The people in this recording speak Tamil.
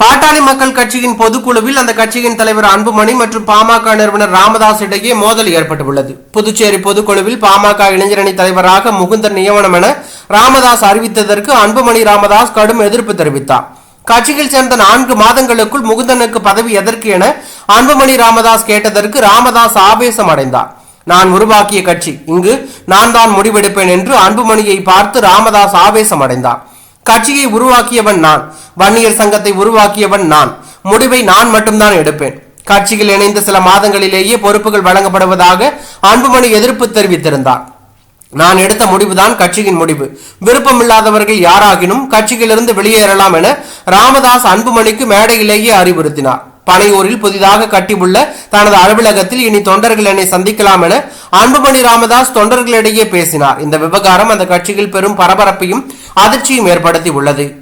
பாட்டாளி மக்கள் கட்சியின் பொதுக்குழுவில் அந்த கட்சியின் தலைவர் அன்புமணி மற்றும் பாமக நிறுவனர் ராமதாஸ் இடையே மோதல் ஏற்பட்டுள்ளது. புதுச்சேரி பொதுக்குழுவில் பாமக இளைஞரணி தலைவராக முகுந்தன் நியமனம் என ராமதாஸ் அறிவித்ததற்கு அன்புமணி ராமதாஸ் கடும் எதிர்ப்பு தெரிவித்தார். கட்சியில் சேர்ந்த நான்கு மாதங்களுக்குள் முகுந்தனுக்கு பதவி எதற்கு என அன்புமணி ராமதாஸ் கேட்டதற்கு ராமதாஸ் ஆவேசம் அடைந்தார். நான் உருவாக்கிய கட்சி. இங்கு நான் தான் முடிவெடுப்பேன் என்று அன்புமணியை பார்த்து ராமதாஸ் ஆவேசம் அடைந்தார். கட்சியை உருவாக்கியவன் நான். வன்னியர் சங்கத்தை உருவாக்கியவன் நான். முடிவை நான் மட்டும்தான் எடுப்பேன். கட்சியில் இணைந்த சில மாதங்களிலேயே பொறுப்புகள் வழங்கப்படுவதாக அன்புமணி எதிர்ப்பு தெரிவித்திருந்தார். நான் எடுத்த முடிவுதான் கட்சியின் முடிவு. விருப்பமில்லாதவர்கள் யாராகினும் கட்சியிலிருந்து வெளியேறலாம் என ராமதாஸ் அன்புமணிக்கு மேடையிலேயே அறிவுறுத்தினார். பனையூரில் புதிதாக கட்டியுள்ள தனது அலுவலகத்தில் இனி தொண்டர்கள் என்னை சந்திக்கலாம் என அன்புமணி ராமதாஸ் தொண்டர்களிடையே பேசினார். இந்த விவகாரம் அந்த கட்சியில் பெரும் பரபரப்பையும் அதிர்ச்சியும் ஏற்படுத்தி உள்ளது.